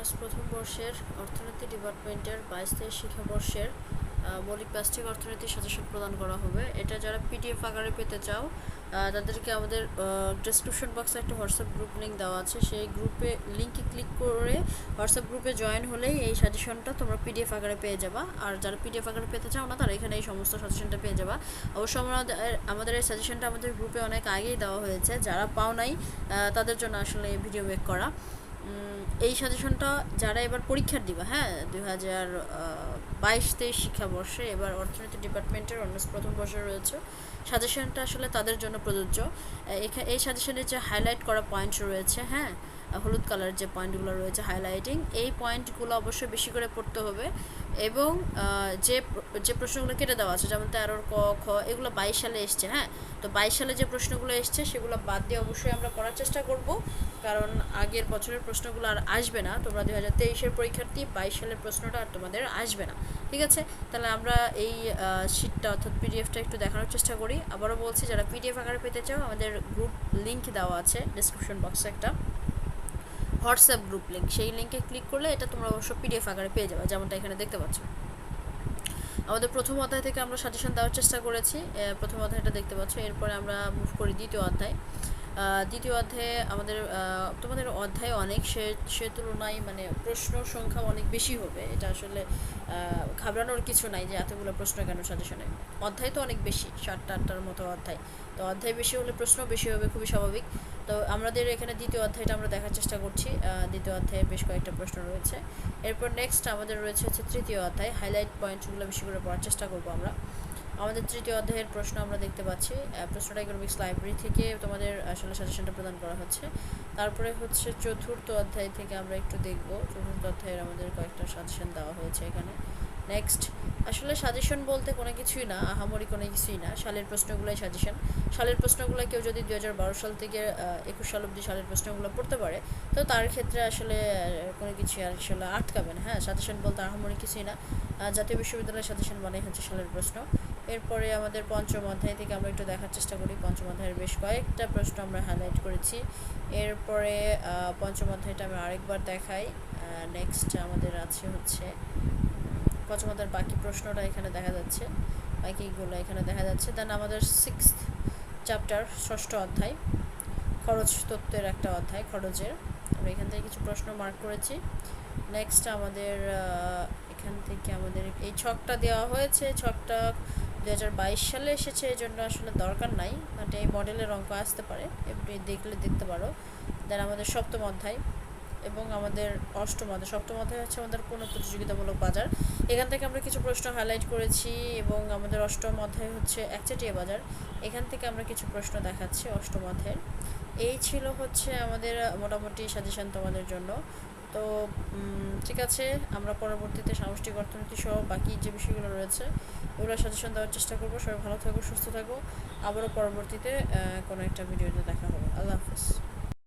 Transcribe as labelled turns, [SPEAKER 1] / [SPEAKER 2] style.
[SPEAKER 1] Honours প্রথম বর্ষের অর্থনীতি ডিপার্টমেন্টের বাইশ তেইশ শিক্ষাবর্ষের মৌলিক প্লাস্টিক অর্থনীতি সাজেশন প্রদান করা হবে। এটা যারা পিডিএফ আকারে পেতে চাও তাদেরকে আমাদের ডিসক্রিপশন বক্সে একটা হোয়াটসঅ্যাপ গ্রুপ লিঙ্ক দেওয়া আছে। সেই গ্রুপে লিঙ্কে ক্লিক করে হোয়াটসঅ্যাপ গ্রুপে জয়েন হলেই এই সাজেশনটা তোমরা পিডিএফ আকারে পেয়ে যাবা। আর যারা পিডিএফ আকারে পেতে চাও না, তারা এখানে এই সমস্ত সাজেশনটা পেয়ে যাবা। অবশ্য আমাদের আমাদের এই সাজেশনটা আমাদের গ্রুপে অনেক আগেই দেওয়া হয়েছে। যারা পাও নাই তাদের জন্য আসলে এই ভিডিও মেক করা। এই সাজেশনটা যারা এবার পরীক্ষা দিবা হ্যাঁ? দুই হাজার বাইশ তেইশ শিক্ষাবর্ষে এবার অর্থনীতি ডিপার্টমেন্টের অনার্স প্রথম বর্ষে রয়েছে। সাজেশনটা আসলে তাদের জন্য প্রযোজ্য। এই সাজেশনের যে হাইলাইট করা পয়েন্ট রয়েছে হ্যাঁ? হলুদ কালার যে পয়েন্টগুলো রয়েছে হাইলাইটিং এই পয়েন্টগুলো অবশ্যই বেশি করে পড়তে হবে। এবং যে যে প্রশ্নগুলো কেটে দেওয়া আছে, যেমন তেরোর ক, খ, এগুলো বাইশ সালে এসছে হ্যাঁ? তো বাইশ সালে যে প্রশ্নগুলো এসছে, সেগুলো বাদ দিয়ে অবশ্যই আমরা পড়ার চেষ্টা করব। কারণ আগের বছরের প্রশ্নগুলো আর আসবে না। তোমরা দুই হাজার তেইশের পরীক্ষার্থী, বাইশ সালের প্রশ্নটা আর তোমাদের আসবে না। ঠিক আছে? তাহলে আমরা এই শিটটা অর্থাৎ পিডিএফটা একটু দেখানোর চেষ্টা করি। আবারও বলছি, যারা পিডিএফ আকারে পেতে চাও, আমাদের গ্রুপ লিঙ্ক দেওয়া আছে ডিসক্রিপশন বক্সে একটা। হোয়াটসঅ্যাপ গ্রুপ লিঙ্ক সেই লিঙ্কে ক্লিক করলে এটা তোমরা অবশ্য পিডিএফ আকারে পেয়ে যাবে, যেমনটা এখানে দেখতে পাচ্ছ। আমাদের প্রথম অধ্যায় থেকে আমরা সাজেশন দেওয়ার চেষ্টা করেছি প্রথম অধ্যায়টা দেখতে পাচ্ছ, এরপরে আমরা মুভ করি দ্বিতীয় অধ্যায়। দ্বিতীয় অধ্যায়ে আমাদের তোমাদের অধ্যায় অনেক সে সে তুলনায় মানে প্রশ্ন সংখ্যা অনেক বেশি হবে। এটা আসলে ঘাবড়ানোর কিছু নাই যে এতগুলো প্রশ্ন কেন সাজেশনে। অধ্যায় তো অনেক বেশি, সাতটা, আটটার মতো অধ্যায়। তো অধ্যায় বেশি হলে প্রশ্ন বেশি হবে, খুবই স্বাভাবিক। তো আমাদের এখানে দ্বিতীয় অধ্যায়টা আমরা দেখার চেষ্টা করছি। দ্বিতীয় অধ্যায়ে বেশ কয়েকটা প্রশ্ন রয়েছে। এরপর নেক্সট আমাদের রয়েছে হচ্ছে তৃতীয় অধ্যায়। হাইলাইট পয়েন্টগুলো বেশি করে পড়ার চেষ্টা করব আমরা। আমাদের তৃতীয় অধ্যায়ের প্রশ্ন আমরা দেখতে পাচ্ছি। প্রশ্নটা ইকোনমিক্স লাইব্রেরি থেকে তোমাদের আসলে সাজেশনটা প্রদান করা হচ্ছে। তারপরে হচ্ছে চতুর্থ অধ্যায় থেকে আমরা একটু দেখব। চতুর্থ অধ্যায়ের আমাদের কয়েকটা সাজেশন দেওয়া হয়েছে এখানে। নেক্সট আসলে সাজেশন বলতে কোনো কিছুই না, আহামরি কোনো কিছুই না। সালের প্রশ্নগুলোই সাজেশন সালের প্রশ্নগুলো কেউ যদি দু সাল থেকে একুশ সাল অবধি সালের প্রশ্নগুলো পড়তে পারে, তো তার ক্ষেত্রে আসলে কোনো কিছু আসলে আটকাবে না। হ্যাঁ সাজেশন বলতে আহামরি কিছুই না। জাতীয় বিশ্ববিদ্যালয়ের সাজেশন মানে হচ্ছে সালের প্রশ্ন। এরপরে আমাদের পঞ্চম অধ্যায় থেকে আমরা একটু দেখার চেষ্টা করি। পঞ্চম অধ্যায়ের বেশ কয়েকটা প্রশ্ন আমরা হাইলাইট করেছি। এরপরে পঞ্চম অধ্যায়টা আমরা আরেকবার দেখাই। নেক্সট আমাদের আছে হচ্ছে, পঞ্চম অধ্যায়ের বাকি প্রশ্নটা এখানে দেখা যাচ্ছে। বাকিগুলো এখানে দেখা যাচ্ছে। দেন আমাদের সিক্স চ্যাপ্টার ষষ্ঠ অধ্যায়, খরচ তত্ত্বের একটা অধ্যায়, খরচের। আমরা এখান থেকে কিছু প্রশ্ন মার্ক করেছি। নেক্সট আমাদের এখান থেকে আমাদের এই ছকটা দেওয়া হয়েছে। ছকটা দু হাজার বাইশ সালে এসেছে, এই জন্য আসলে দরকার নাই। বাট এই মডেলের অঙ্ক আসতে পারে, এমনি দেখলে দেখতে পারো। দেন আমাদের সপ্তম অধ্যায় এবং আমাদের অষ্টম অধ্যায়। সপ্তম অধ্যায় হচ্ছে আমাদের পূর্ণ প্রতিযোগিতামূলক বাজার। এখান থেকে আমরা কিছু প্রশ্ন হাইলাইট করেছি এবং আমাদের অষ্টম অধ্যায় হচ্ছে একচেটিয়া বাজার। এখান থেকে আমরা কিছু প্রশ্ন দেখাচ্ছি অষ্টম অধ্যায়ের। এই ছিল হচ্ছে আমাদের, মোটামুটি সাজেশন তোমাদের জন্য। তো ঠিক আছে, আমরা পরবর্তীতে সামষ্টিক অর্থনীতি সহ বাকি যে বিষয়গুলো রয়েছে ওগুলো সাজেশন দেওয়ার চেষ্টা করব। সবাই ভালো থাকো, সুস্থ থাকো। আবারও পরবর্তীতে কোনো একটা ভিডিওতে দেখা হবে। আল্লাহ হাফিজ।